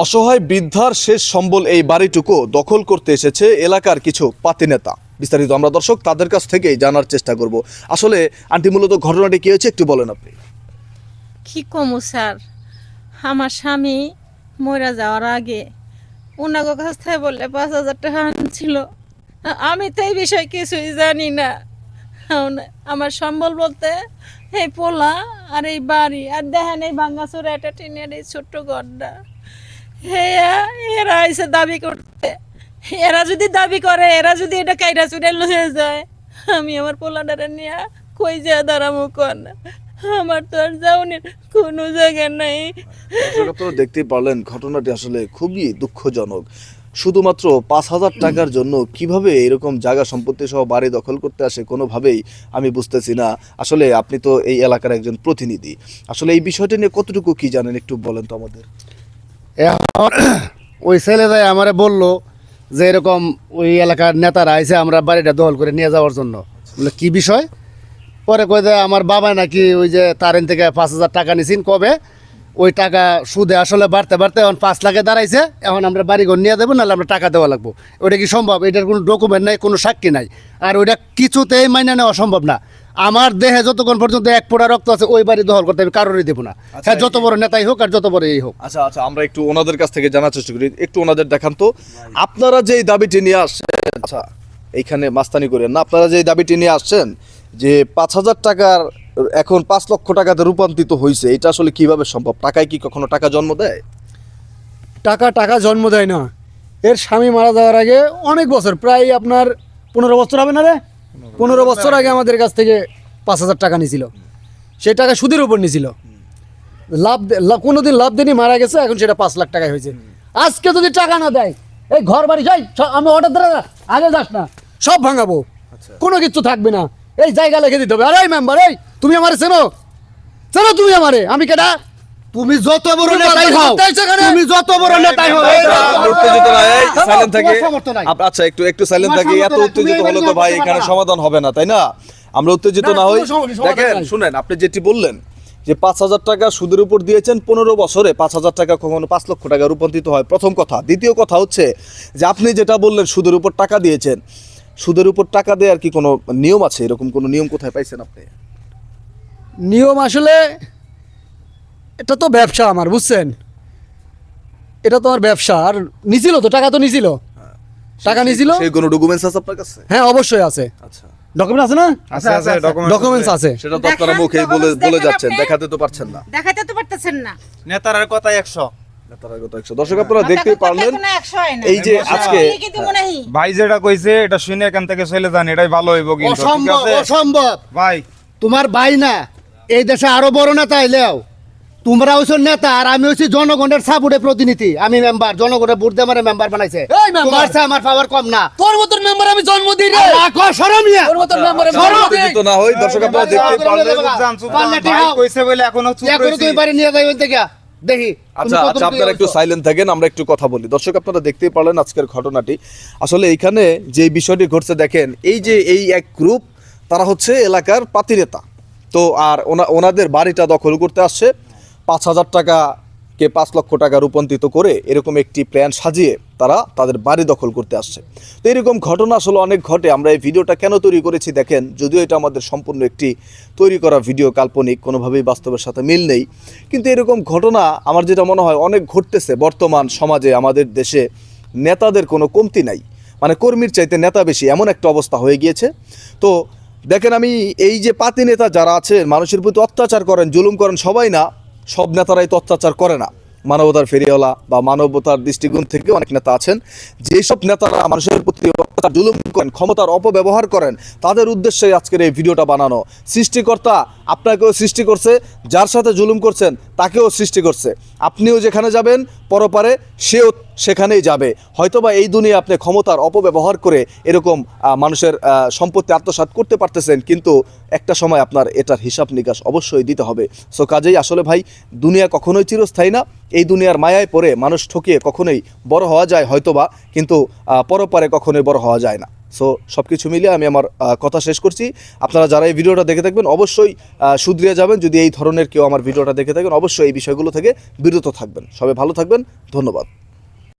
অসহায় বৃদ্ধার শেষ সম্বল এই বাড়িটুকু দখল করতে এসেছে এলাকার কিছু পাতি নেতা। বিস্তারিত আমরা দর্শক তাদের কাছ থেকেই জানার চেষ্টা করব। আসলে, আন্টি, মূলত ঘটনাটি কি হয়েছে একটু বলেন আপনি। কি কমু স্যার? আমার স্বামী মরা যাওয়ার আগে ওনাগো কাছ থেকে বললে পাঁচ হাজার টাকা আনছিল। আমি তো এই বিষয়ে কিছুই জানি না। আমার সম্বল বলতে এই পোলা আর এই বাড়ি, আর দেখেন এই ভাঙ্গাচোরা একটা টিনের এই ছোট্ট হেয়া এরা এসে দাবি করতে এরা যদি দাবি করে, এরা যদি এটা কাইরা চুরে লয়ে যায়, আমি আমার পোলাটারে নিয়ে কই যা দাঁড়ামো কর আমার তো আর যাওনের কোনো জায়গা নাই। আপনারা দেখতেই পারলেন, ঘটনাটি আসলে খুবই দুঃখজনক। শুধুমাত্র পাঁচ হাজার টাকার জন্য কীভাবে এরকম জায়গা সম্পত্তি সহ বাড়ি দখল করতে আসে কোনোভাবেই আমি বুঝতেছি না। আসলে আপনি তো এই এলাকার একজন প্রতিনিধি। আসলে এই বিষয়টা নিয়ে কতটুকু কি জানেন একটু বলেন তো আমাদের। এখন ওই ছেলেটাই আমারে বলল যে এরকম ওই এলাকার নেতারা আইসে আমরা বাড়িটা দখল করে নিয়ে যাওয়ার জন্য। বলে, কি বিষয়? পরে কয়ে দেয় আমার বাবা নাকি ওই যে তারেন থেকে পাঁচ হাজার টাকা নিছেন কবে? ওই টাকা সুদে আসলে বাড়তে বাড়তে এখন পাঁচ লাখে দাঁড়াইছে, এখন আমরা বাড়িঘর নিয়ে দেবো নাহলে আমরা টাকা দেওয়া লাগবো। ওইটা কি সম্ভব? এটার কোনো ডকুমেন্ট নাই, কোনো সাক্ষী নাই। আর ওইটা কিছুতেই মাইনে নেওয়া সম্ভব না। আমার দেহে যতক্ষণ পর্যন্ত এক পোড়া রক্ত আছে ওই বাড়ি দখল করতে আমি কারোরই দেবো না। হ্যাঁ যত বড় নেতাই হোক আর যত বড় এই হোক। আচ্ছা আচ্ছা আমরা একটু ওনাদের কাছ থেকে জানার চেষ্টা করি। একটু ওনাদের দেখান তো। আপনারা যে দাবিটি নিয়ে আসছেন আচ্ছা এইখানে মাস্তানি করেন না আপনারা যে দাবিটি নিয়ে আসছেন যে পাঁচ হাজার টাকার এখন পাঁচ লক্ষ টাকাতে রূপান্তরিত হয়েছে এটা আসলে কীভাবে সম্ভব? টাকায় কি কখনো টাকা জন্ম দেয়? টাকা টাকা জন্ম দেয় না। এর স্বামী মারা যাওয়ার আগে অনেক বছর প্রায় আপনার পনেরো বছর হবে না রে? পনেরো বছর আগে আমাদের কাছ থেকে পাঁচ হাজার টাকা নিয়েছিল সেই টাকা সুদের উপর নিয়েছিল লাভ দে- লাভ- কোনোদিন লাভ দেনি মারা গেছে এখন সেটা পাঁচ লাখ টাকায় হয়েছে। আজকে যদি টাকা না দেয় এই ঘর বাড়ি যাই আমি অর্ডার দ্বারা আগে যাস না। সব ভাঙাবো। কোনো কিছু থাকবে না। এই জায়গা লিখে দিতে হবে। আরে মেম্বার এই তুমি আমারে চেনো? চেনো তুমি আমারে? আমি কেটা তুমি যত বড় নেতাই হও? তুমি যত বড় নেতাই হও উত্তেজিত না, এই, silent থাকি। নাই। আচ্ছা একটু একটু সাইলেন্ট থাকি। এত উত্তেজিত হলে তো ভাই এখানে সমাধান হবে না তাই না? আমরা উত্তেজিত না, হই। দেখেন শুনেন আপনি যেটি বললেন যে পাঁচ হাজার টাকা সুদের উপর দিয়েছেন পনেরো বছরে পাঁচ হাজার টাকা কখনো পাঁচ লক্ষ টাকা রূপান্তরিত হয়। প্রথম কথা। দ্বিতীয় কথা হচ্ছে যে আপনি যেটা বললেন সুদের উপর টাকা দিয়েছেন। সুদের উপর টাকা দেওয়ার কি কোনো নিয়ম আছে? এরকম কোনো নিয়ম কোথায় পাইছেন আপনি? নিয়ম আসলে এটা তো ব্যবসা আমার বুঝছেন? এটা তো আমার ব্যবসা আর নিছিল তো টাকা তো নিছিল। টাকা নিছিল? সেই কোনো ডকুমেন্টস আছে আপনার কাছে? হ্যাঁ অবশ্যই আছে। আচ্ছা। ডকুমেন্ট আছে না? আছে আছে ডকুমেন্টস আছে। সেটা তো আপনারা দেখান মুখে বলে বলে যাচ্ছেন দেখাতে তো পারছেন না। দেখাইতে তো পারতেছেন না। নেতার কথা একশো। নেতারা কত একশো। দর্শক আপনারা দেখতেই পারলেন। এই যে আজকে ভাই যেটা কইছে এটা শুনে এখান থেকে চলে যান এটাই ভালো হইব কিন্তু অসম্ভব অসম্ভব। ভাই। তোমার ভাই না এই দেশে আরও বড় নেতা আইলেও তোমরা হইছো নেতা আর আমি হইছি জনগণের সাপোর্টে প্রতিনিধি। আমি মেম্বার জনগণের ভোট দিয়ে আমার মেম্বার বানাইছে। তোমার চেয়ে আমার পাওয়ার কম না। তোর মতন মেম্বার আমি জন্ম দিই রে! রাখো সরমিয়া তোর মতন মেম্বার দিই! উত্তেজিত না হই দর্শক আপনারা দেখতেই পারলেন। কইছে বলে এখনও চুপ এখনও রইছি। তুমি বাড়ি নিয়ে যাই ওই থেকে দেখি আচ্ছা আচ্ছা আপনারা একটু সাইলেন্ট থাকেন আমরা একটু কথা বলি। দর্শক আপনারা দেখতেই পারলেন আজকের ঘটনাটি। আসলে এইখানে যে বিষয়টি ঘটছে দেখেন এই যে এই এক গ্রুপ তারা হচ্ছে এলাকার পাতিনেতা তো আর ওনা ওনাদের বাড়িটা দখল করতে আসছে। পাঁচ হাজার টাকাকে পাঁচ লক্ষ টাকা রূপান্তরিত করে এরকম একটি প্ল্যান সাজিয়ে তারা তাদের বাড়ি দখল করতে আসছে। তো এরকম ঘটনা আসলে অনেক ঘটে। আমরা এই ভিডিওটা কেন তৈরি করেছি দেখেন, যদিও এটা আমাদের সম্পূর্ণ একটি তৈরি করা ভিডিও, কাল্পনিক, কোনোভাবেই বাস্তবের সাথে মিল নেই। কিন্তু এরকম ঘটনা, আমার যেটা মনে হয়, অনেক ঘটতেছে বর্তমান সমাজে, আমাদের দেশে। নেতাদের কোনো কমতি নাই। মানে কর্মীর চাইতে নেতা বেশি, এমন একটা অবস্থা হয়ে গিয়েছে। তো দেখেন আমি এই যে পাতি নেতা যারা আছেন, মানুষের প্রতি অত্যাচার করেন, জুলুম করেন, সবাই না সব নেতারাই তো অত্যাচার করে না। মানবতার ফেরিওয়ালা বা মানবতার দৃষ্টিকোণ থেকে অনেক নেতা আছেন। যেসব নেতারা মানুষের প্রতি অত্যাচার, জুলুম করেন, ক্ষমতার অপব্যবহার করেন, তাদের উদ্দেশ্যে আজকের এই ভিডিওটা বানানো। সৃষ্টিকর্তা আপনাকেও সৃষ্টি করছে, যার সাথে জুলুম করছেন, তাকেও সৃষ্টি করছে। আপনিও যেখানে যাবেন, পরপারে, সেও সেখানেই যাবে। হয়তোবা এই দুনিয়া আপনি ক্ষমতার অপব্যবহার করে এরকম মানুষের সম্পত্তি আত্মসাৎ করতে পারতেছেন, কিন্তু একটা সময় আপনার এটার হিসাব নিকাশ অবশ্যই দিতে হবে। সো কাজেই আসলে ভাই, দুনিয়া কখনোই চিরস্থায়ী না। এই দুনিয়ার মায়ায় পড়ে মানুষ ঠকিয়ে কখনোই বড় হওয়া যায় হয়তোবা, কিন্তু পরপারে কখনোই বড় হওয়া যায় না। সো সব কিছু মিলিয়ে আমি আমার কথা শেষ করছি। আপনারা যারা এই ভিডিওটা দেখে থাকবেন, অবশ্যই শুধরিয়ে যাবেন। যদি এই ধরনের কেউ আমার ভিডিওটা দেখে থাকেন, অবশ্যই এই বিষয়গুলো থেকে বিরত থাকবেন। সবাই ভালো থাকবেন। ধন্যবাদ।